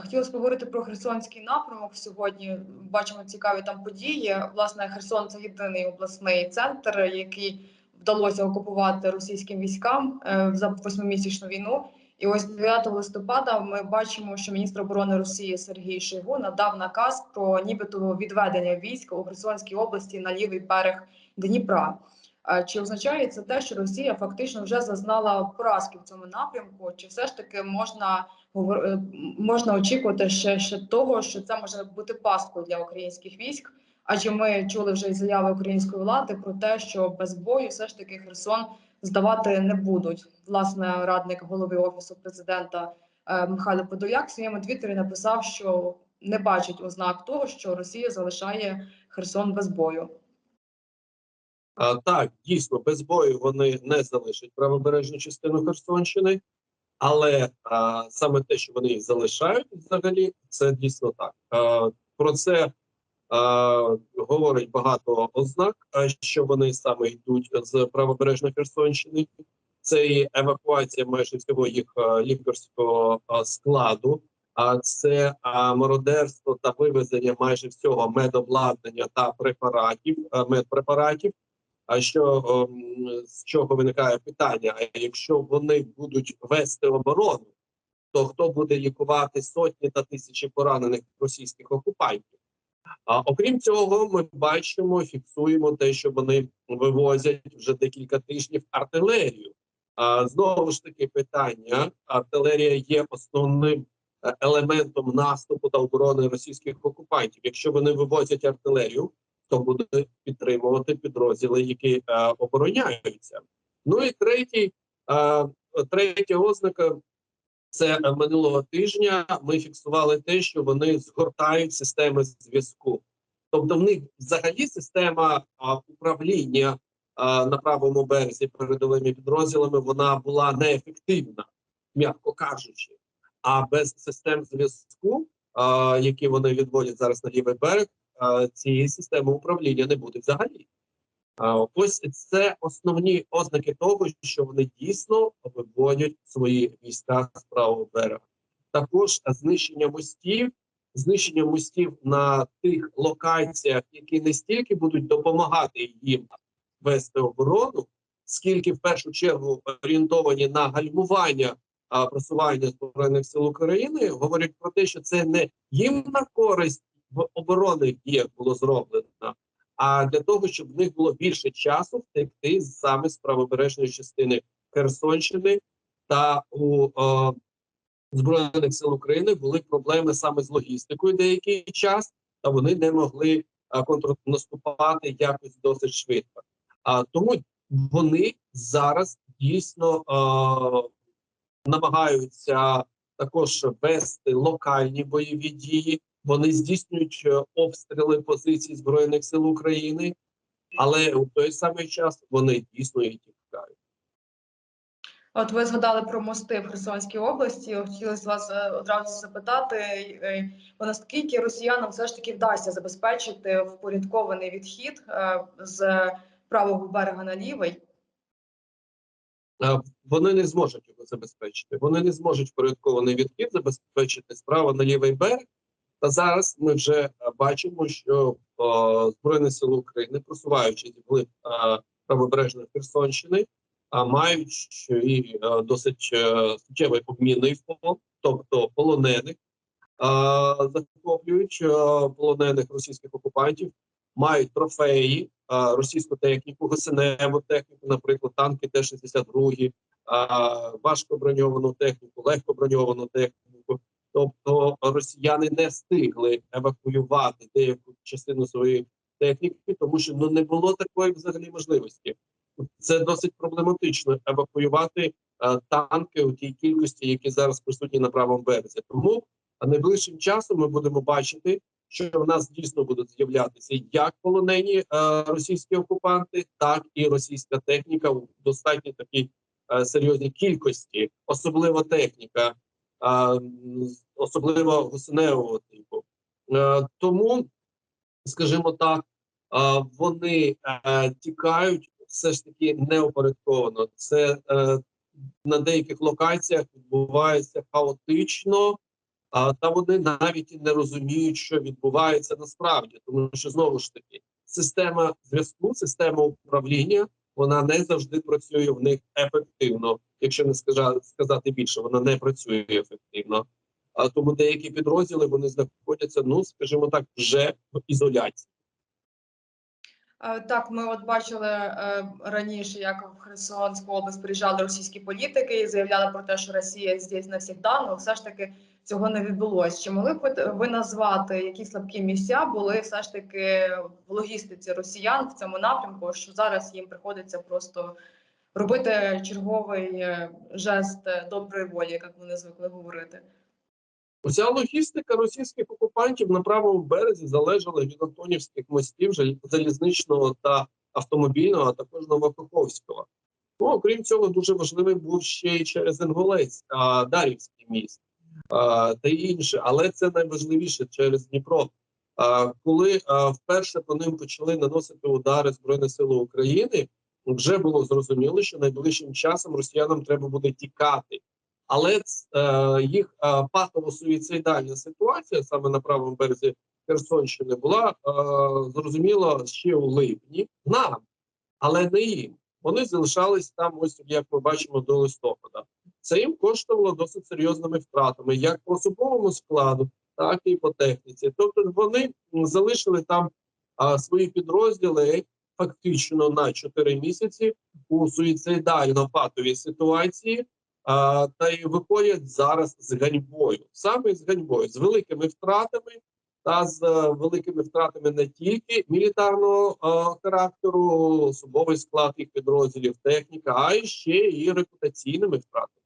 Хотілося поговорити про Херсонський напрямок сьогодні. Бачимо цікаві там події. Власне, Херсон це єдиний обласний центр, який вдалося окупувати російським військам е, за восьмимісячну війну. І ось 9 листопада ми бачимо, що міністр оборони Росії Сергій Шойгу надав наказ про нібито відведення військ у Херсонській області на лівий берег Дніпра. Чи означає це те, що Росія фактично вже зазнала поразки в цьому напрямку? Чи все ж таки можна е, можна очікувати ще, ще того, що це може бути пасткою для українських військ? Адже ми чули вже й заяви української влади про те, що без бою все ж таки Херсон здавати не будуть. Власне, радник голови офісу президента е, Михайло Подоляк в своєму твіттері написав, що не бачить ознак того, що Росія залишає Херсон без бою. Так, дійсно, без бою вони не залишать правобережну частину Херсонщини, але а, саме те, що вони їх залишають взагалі, це дійсно так. А, про це а, говорить багато ознак, що вони саме йдуть з правобережної Херсонщини. Це і евакуація майже всього їх лікарського складу. А це мародерство та вивезення майже всього медобладнання та препаратів, медпрепаратів. А що ем, з чого виникає питання? А якщо вони будуть вести оборону, то хто буде лікувати сотні та тисячі поранених російських окупантів? А окрім цього, ми бачимо, фіксуємо те, що вони вивозять вже декілька тижнів артилерію. А знову ж таки питання: артилерія є основним е, елементом наступу та оборони російських окупантів. Якщо вони вивозять артилерію, хто буде підтримувати підрозділи, які е, обороняються. Ну і третій, е, третя ознака це е, минулого тижня. Ми фіксували те, що вони згортають системи зв'язку. Тобто, в них взагалі система а, управління а, на правому березі передовими підрозділами вона була неефективна, м'яко кажучи. А без систем зв'язку, а, які вони відводять зараз на лівий берег, а, цієї системи управління не буде взагалі. Ось це основні ознаки того, що вони дійсно виводять свої війська з правого берега. Також знищення мостів, знищення мостів на тих локаціях, які не стільки будуть допомагати їм вести оборону, скільки в першу чергу орієнтовані на гальмування просування збройних сил України, говорять про те, що це не їм на користь в оборонних діях було зроблено, а для того, щоб в них було більше часу втекти саме з правобережної частини Херсонщини та у е, збройних сил України були проблеми саме з логістикою деякий час, та вони не могли е, контрнаступати якось досить швидко. А тому вони зараз дійсно е, намагаються також вести локальні бойові дії. Вони здійснюють е, обстріли позицій збройних сил України, але у той самий час вони дійсно і тікають. От ви згадали про мости в Херсонській області. Хотілося вас е, одразу запитати, е, наскільки росіянам все ж таки вдасться забезпечити впорядкований відхід з правого берега на лівий? Вони не зможуть його забезпечити. Вони не зможуть впорядкований відхід забезпечити справа на лівий берег. Та зараз ми вже е, бачимо, що е, Збройні сили України, просуваючись вглиб е, правобережної Херсонщини, а мають і е, досить е, суттєвий обмінний фонд, тобто полонених, е, захоплюють е, полонених російських окупантів, мають трофеї, е, російську техніку, гусеневу техніку, наприклад, танки Т-62, е, важко броньовану техніку, легко броньовану техніку. Тобто росіяни не встигли евакуювати деяку частину своєї техніки, тому що ну не було такої взагалі можливості. Це досить проблематично евакуювати е, танки у тій кількості, які зараз присутні на правому березі. Тому найближчим часом ми будемо бачити, що в нас дійсно будуть з'являтися як полонені е, російські окупанти, так і російська техніка у достатньо такій е, серйозній кількості, особливо техніка, особливо гусеневого типу. Е, тому, скажімо так, вони е, тікають все ж таки неопорядковано. Це е, на деяких локаціях відбувається хаотично, та вони навіть і не розуміють, що відбувається насправді, тому що знову ж таки система зв'язку, система управління вона не завжди працює в них ефективно, якщо не сказати більше, вона не працює ефективно. А тому деякі підрозділи вони знаходяться, ну скажімо так, вже в ізоляції. Е, Так, ми от бачили е, раніше, як в Херсонську область приїжджали російські політики і заявляли про те, що Росія здесь навсегда, але все ж таки цього не відбулося. Чи могли б ви- назвати, які слабкі місця були все ж таки в логістиці росіян в цьому напрямку, що зараз їм приходиться просто робити черговий е, жест доброї волі, як вони звикли говорити? Уся логістика російських окупантів на правому березі залежала від Антонівських мостів, залізничного та автомобільного, а також Новокаховського. Ну, окрім цього, дуже важливий був ще й через Інгулець, а, Дарівський міст а, та інше, але це найважливіше через Дніпро. А, коли а, вперше по ним почали наносити удари Збройні Сили України, вже було зрозуміло, що найближчим часом росіянам треба буде тікати. Але е, їх е, патово-суїцидальна ситуація саме на правому березі Херсонщини була е, зрозуміла ще у липні нам, але не їм. Вони залишались там, ось як ми бачимо, до листопада. Це їм коштувало досить серйозними втратами, як по особовому складу, так і по техніці. Тобто вони залишили там а, свої підрозділи фактично на 4 місяці у суїцидально-патовій ситуації. Та й виходять зараз з ганьбою, саме з ганьбою, з великими втратами та з е, великими втратами не тільки мілітарного е, характеру, особовий склад їх підрозділів, техніка, а й ще і репутаційними втратами.